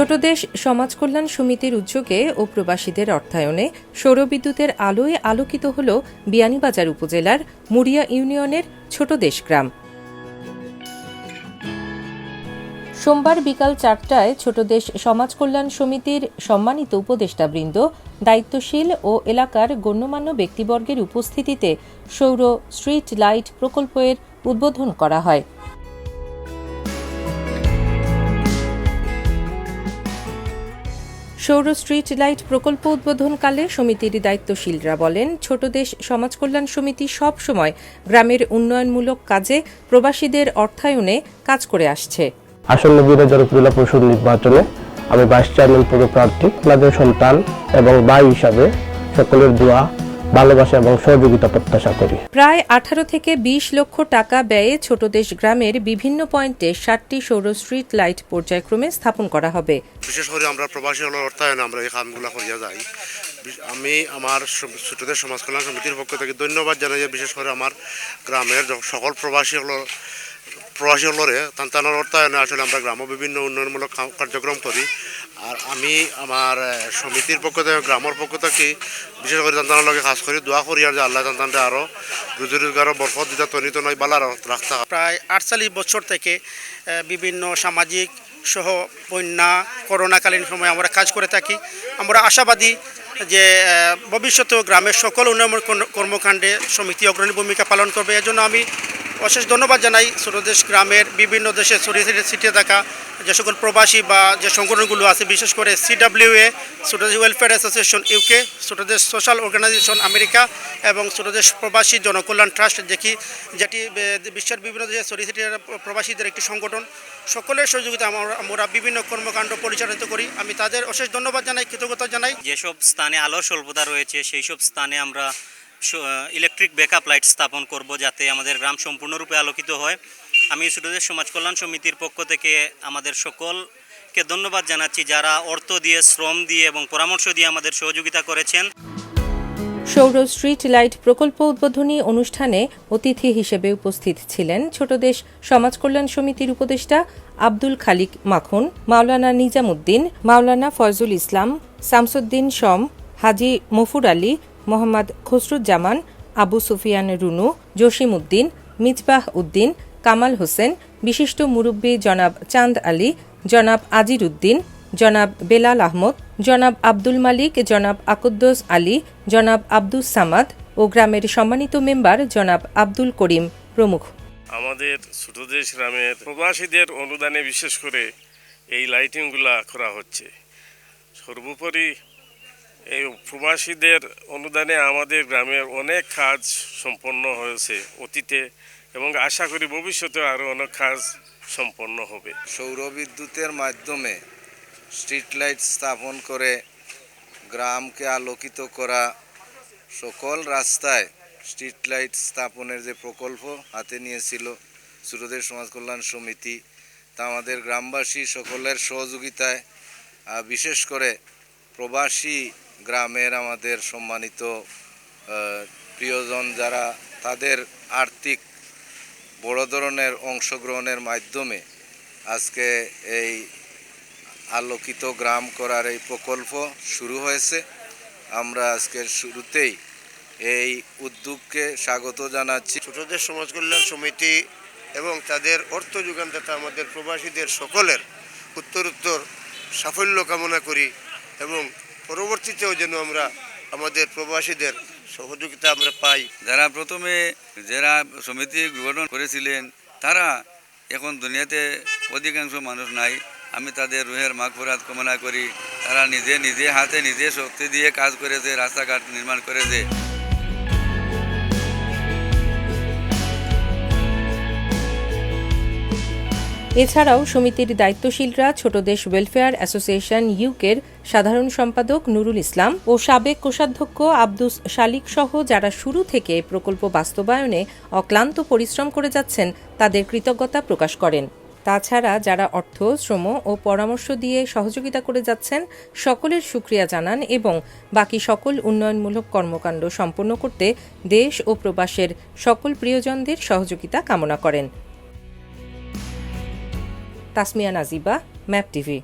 ছোট দেশ সমাজ কল্যাণ সমিতির উদ্যোগে ও প্রবাসীদের অর্থায়নে সৌরবিদ্যুতের আলোয় আলোকিত হল বিয়ানীবাজার উপজেলার মুড়িয়া ইউনিয়নের ছোট দেশ গ্রাম। সোমবার বিকাল চারটায় ছোট দেশ সমাজ কল্যাণ সমিতির সম্মানিত উপদেষ্টাবৃন্দ, দায়িত্বশীল ও এলাকার গণ্যমান্য ব্যক্তিবর্গের উপস্থিতিতে সৌর স্ট্রিট লাইট প্রকল্পের উদ্বোধন করা হয়। সৌর স্ট্রিট লাইট প্রকল্প উদ্বোধনকালে সমিতির দায়িত্বশীলরা বলেন, ছোট দেশ, সমাজ কল্যাণ সমিতি সব সময় গ্রামের উন্নয়নমূলক কাজে প্রবাসীদের অর্থায়নে কাজ করে আসছে। আসন্ন বিরাজার উপজেলা পরিষদ নির্বাচনে আমি ভাইস চেয়ারম্যান পদপ্রার্থী আপনাদের সন্তান এবং ভাই হিসাবে সকলের দোয়া ভালোবাসা এবং সহযোগিতা প্রত্যাশা করি। প্রায় আঠারো থেকে বিশ লক্ষ টাকা ব্যয়ে ছোট দেশ গ্রামের বিভিন্ন পয়েন্টে ষাটটি সৌর স্ট্রিট লাইট পর্যায়ক্রমে স্থাপন করা হবে। বিশেষ করে আমরা প্রবাসী হল অর্থায়নে আমরা এই কামগুলো করিয়া যাই। আমি আমার ছোটদের সমাজ কল্যাণ সমিতির পক্ষ থেকে ধন্যবাদ জানাই বিশেষ করে আমার গ্রামের সকল প্রবাসী হল প্রবাসী হলরে তান্তানোর অর্থায়নে আসলে আমরা গ্রামে বিভিন্ন উন্নয়নমূলক কার্যক্রম করি। আর আমি আমার সমিতির পক্ষ থেকে, গ্রামের পক্ষ থেকে বিশেষ করে তান্তানোর লগে কাজ করি দোয়া করি আর যে আল্লাহ তান্তানটা আরও রুজি রোজগারও বরফত দিতে তনিত নয় বালার রাখতে প্রায় আটচল্লিশ বছর থেকে বিভিন্ন সামাজিক সহ বন্যা, করোনাকালীন সময় আমরা কাজ করে থাকি। আমরা আশাবাদী যে ভবিষ্যতেও গ্রামের সকল উন্নয়ন কর্ম- কর্মকাণ্ডে সমিতি অগ্রণী ভূমিকা পালন করবে। এজন্য আমি অশেষ ধন্যবাদ জানাই ছোটদেশ গ্রামের বিভিন্ন দেশে ছড়িয়ে ছিটিয়ে ছিটিয়ে থাকা যে সকল প্রবাসী বা যে সংগঠনগুলো আছে, বিশেষ করে CWA Chhotodesh welfare association UK Chhotodesh social organization America এবং ছোটদেশ প্রবাসী জনকল্যাণ ট্রাস্ট যেটি যেটি বিশ্বের বিভিন্ন দেশে ছড়িয়ে ছিটিয়ে প্রবাসীদের একটি সংগঠন। সকলের সহযোগিতা আমরা আমরা বিভিন্ন কর্মকাণ্ড পরিচালিত করি। আমি তাদের অশেষ ধন্যবাদ জানাই, কৃতজ্ঞতা জানাই। যেসব স্থানে আলোর স্বল্পতা রয়েছে সেই সব স্থানে আমরা ইলেকট্রিক ব্যাকআপ লাইট স্থাপন করব যাতে আমাদের গ্রাম সম্পূর্ণরূপে আলোকিত হয়। আমি ছোটদের সমাজ কল্যাণ সমিতির পক্ষ থেকে আমাদের সকলকে ধন্যবাদ জানাচ্ছি যারা অর্থ দিয়ে, শ্রম দিয়ে এবং পরামর্শ দিয়ে আমাদের সহযোগিতা করেছেন। সৌর স্ট্রিট লাইট প্রকল্প উদ্বোধনী অনুষ্ঠানে অতিথি হিসেবে উপস্থিত ছিলেন ছোটদেশ সমাজ কল্যাণ সমিতির উপদেষ্টা আব্দুল খালিক মাখন, মাওলানা নিজামুদ্দিন, মাওলানা ফয়জুল ইসলাম, শামসুদ্দিন শম, হাজি মফুর আলী মোহাম্মদ খসরুজ্জামান, আবু সুফিয়ান রুনু জসিম উদ্দিন মিজবাহ উদ্দিন, কামাল হোসেন, বিশিষ্ট মুরব্বী জনাব চাঁদ আলী, জনাব আজির উদ্দিন জনাব বেলাল আহমদ, জনাব আব্দুল মালিক, জনাব আকুদ্দোস আলী, জনাব আব্দুস সামাদ ও গ্রামের সম্মানিত মেম্বার জনাব আব্দুল করিম প্রমুখ। আমাদের ছোটদেশ গ্রামের প্রবাসীদের অনুদানে বিশেষ করে এই লাইটিংগুলা করা হচ্ছে। সর্বোপরি এই প্রবাসীদের অনুদানে আমাদের গ্রামের অনেক কাজ সম্পন্ন হয়েছে অতীতে এবং আশা করি ভবিষ্যতে আরও অনেক কাজ সম্পন্ন হবে। সৌরবিদ্যুতের মাধ্যমে স্ট্রিট লাইট স্থাপন করে গ্রামকে আলোকিত করা সকল রাস্তায় স্ট্রিট লাইট স্থাপনের যে প্রকল্প হাতে নিয়েছিল সুরদের সমাজ কল্যাণ সমিতি, তা আমাদের গ্রামবাসী সকলের সহযোগিতায় বিশেষ করে প্রবাসী গ্রামের আমাদের সম্মানিত প্রিয়জন যারা তাদের আর্থিক বড় ধরনের অংশগ্রহণের মাধ্যমে আজকে এই আলোকিত গ্রাম করার এই প্রকল্প শুরু হয়েছে। আমরা আজকের শুরুতেই এই উদ্যোগকে স্বাগত জানাচ্ছি। ছোটদের সমাজ কল্যাণ সমিতি এবং তাদের অর্থ যোগানদাতা আমাদের প্রবাসীদের সকলের উত্তরোত্তর সাফল্য কামনা করি এবং পরবর্তীতেও যেন আমরা আমাদের প্রবাসীদের সহযোগিতা আমরা পাই। যারা প্রথমে যারা সমিতি গঠন করেছিলেন, তারা এখন দুনিয়াতে অধিকাংশ মানুষ নাই। আমি তাদের রুহের মাগফরাত কামনা করি। তারা নিজে নিজে হাতে নিজে শক্তি দিয়ে কাজ করেছে, রাস্তাঘাট নির্মাণ করেছে। এছাড়াও সমিতির দায়িত্বশীলরা ছোট দেশ ওয়েলফেয়ার অ্যাসোসিয়েশন ইউকের সাধারণ সম্পাদক নুরুল ইসলাম ও সাবেক কোষাধ্যক্ষ আব্দুস শালিক সহ যারা শুরু থেকে প্রকল্প বাস্তবায়নে অক্লান্ত পরিশ্রম করে যাচ্ছেন, তাদের কৃতজ্ঞতা প্রকাশ করেন। তাছাড়া যারা অর্থ, শ্রম ও পরামর্শ দিয়ে সহযোগিতা করে যাচ্ছেন, সকলের সুক্রিয়া জানান এবং বাকি সকল উন্নয়নমূলক কর্মকাণ্ড সম্পন্ন করতে দেশ ও প্রবাসের সকল প্রিয়জনদের সহযোগিতা কামনা করেন। Tasmia Najiba map TV.